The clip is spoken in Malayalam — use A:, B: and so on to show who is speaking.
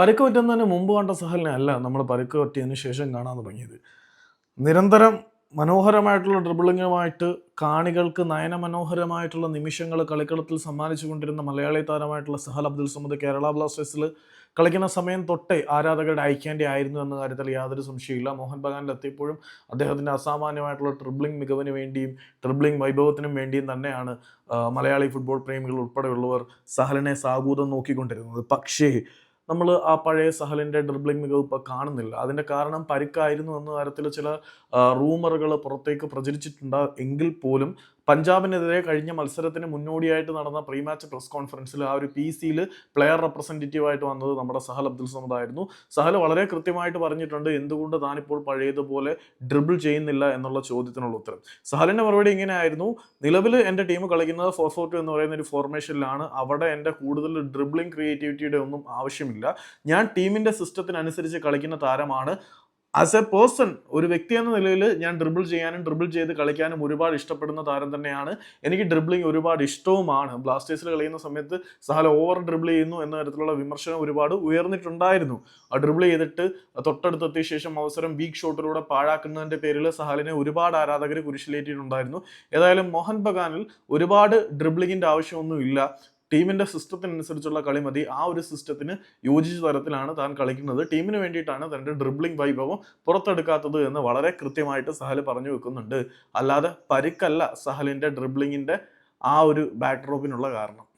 A: പരുക്ക് പറ്റുന്നതിന് മുമ്പ് കണ്ട സഹലിനെ അല്ല നമ്മൾ പരുക്ക് പറ്റിയതിന് ശേഷം കാണാൻ തുടങ്ങിയത്. നിരന്തരം മനോഹരമായിട്ടുള്ള ഡ്രിബിളിങ്ങുമായിട്ട് കാണികൾക്ക് നയനമനോഹരമായിട്ടുള്ള നിമിഷങ്ങൾ കളിക്കളത്തിൽ സമ്മാനിച്ചു കൊണ്ടിരുന്ന മലയാളി താരമായിട്ടുള്ള സഹൽ അബ്ദുൽ സമദ് കേരള ബ്ലാസ്റ്റേഴ്സിൽ കളിക്കുന്ന സമയം തൊട്ടേ ആരാധകരുടെ ഐക്യാൻഡി ആയിരുന്നു എന്ന കാര്യത്തിൽ യാതൊരു സംശയമില്ല മോഹൻ ബഗാനിൽ എത്തിയപ്പോഴും അദ്ദേഹത്തിന്റെ അസാമാന്യമായിട്ടുള്ള ട്രിബിളിംഗ് മികവിന് വേണ്ടിയും ട്രിബിളിംഗ് വൈഭവത്തിനും വേണ്ടിയും തന്നെയാണ് മലയാളി ഫുട്ബോൾ പ്രേമികൾ ഉൾപ്പെടെയുള്ളവർ സഹലിനെ സാഗൂതം നോക്കിക്കൊണ്ടിരുന്നത്. പക്ഷേ നമ്മൾ ആ പഴയ സഹലിന്റെ ഡ്രിബ്ലിംഗ് മികവ് ഇപ്പോൾ കാണുന്നില്ല. അതിന്റെ കാരണം പരിക്കായിരുന്നു എന്ന തരത്തിൽ ചില റൂമറുകൾ പുറത്തേക്ക് പ്രചരിച്ചിട്ടുണ്ട്. എങ്കിൽ പോലും പഞ്ചാബിനെതിരെ കഴിഞ്ഞ മത്സരത്തിന് മുന്നോടിയായിട്ട് നടന്ന പ്രീ മാച്ച് പ്രസ് കോൺഫറൻസിൽ ആ ഒരു പി സിയിൽ പ്ലെയർ റെപ്രസെന്റേറ്റീവ് ആയിട്ട് വന്നത് നമ്മുടെ സഹൽ അബ്ദുൽ സമദ് ആയിരുന്നു. സഹൽ വളരെ കൃത്യമായിട്ട് പറഞ്ഞിട്ടുണ്ട് എന്തുകൊണ്ട് താനിപ്പോൾ പഴയതുപോലെ ഡ്രിബിൾ ചെയ്യുന്നില്ല എന്നുള്ള ചോദ്യത്തിനുള്ള ഉത്തരം. സഹലിന്റെ മറുപടി ഇങ്ങനെയായിരുന്നു. നിലവിൽ എന്റെ ടീം കളിക്കുന്നത് ഫോർ ഫോർ ടു എന്ന് പറയുന്ന ഒരു ഫോർമേഷനിലാണ് അവിടെ എന്റെ കൂടുതൽ ഡ്രിബിളിംഗ് ക്രിയേറ്റിവിറ്റിയുടെ ഒന്നും ആവശ്യമില്ല. ഞാൻ ടീമിന്റെ സിസ്റ്റത്തിനനുസരിച്ച് കളിക്കുന്ന താരമാണ്. ആസ് എ പേഴ്സൺ ഒരു വ്യക്തി എന്ന നിലയിൽ ഞാൻ ഡ്രിബിൾ ചെയ്യാനും ഡ്രിബിൾ ചെയ്ത് കളിക്കാനും ഒരുപാട് ഇഷ്ടപ്പെടുന്ന താരം തന്നെയാണ്. എനിക്ക് ഡ്രിബിളിംഗ് ഒരുപാട് ഇഷ്ടവുമാണ്. ബ്ലാസ്റ്റേഴ്സിൽ കളിയുന്ന സമയത്ത് സഹല ഓവർ ഡ്രിബിൾ ചെയ്യുന്നു എന്ന തരത്തിലുള്ള വിമർശനം ഒരുപാട് ഉയർന്നിട്ടുണ്ടായിരുന്നു. ആ ഡ്രിബിൾ ചെയ്തിട്ട് തൊട്ടടുത്തെത്തിയ ശേഷം അവസരം വീക്ക് ഷോട്ടിലൂടെ പാഴാക്കുന്നതിന്റെ പേരിൽ സഹാലിനെ ഒരുപാട് ആരാധകർ കുരിശിലേറ്റിയിട്ടുണ്ടായിരുന്നു. ഏതായാലും മോഹൻ ബഗാനിൽ ഒരുപാട് ഡ്രിബിളിങ്ങിന്റെ ആവശ്യമൊന്നുമില്ല. ടീമിന്റെ സിസ്റ്റത്തിനനുസരിച്ചുള്ള കളി മതി. ആ ഒരു സിസ്റ്റത്തിന് യോജിച്ച തരത്തിലാണ് താൻ കളിക്കുന്നത്. ടീമിന് വേണ്ടിയിട്ടാണ് തന്റെ ഡ്രിബ്ലിംഗ് വൈഭവം പുറത്തെടുക്കാത്തത് എന്ന് വളരെ കൃത്യമായിട്ട് സഹൽ പറഞ്ഞു വെക്കുന്നുണ്ട്. അല്ലാതെ പരിക്കല്ല സഹലിന്റെ ഡ്രിബ്ലിങ്ങിന്റെ ആ ഒരു ബാക്ക്ഡ്രോപ്പിനുള്ള കാരണം.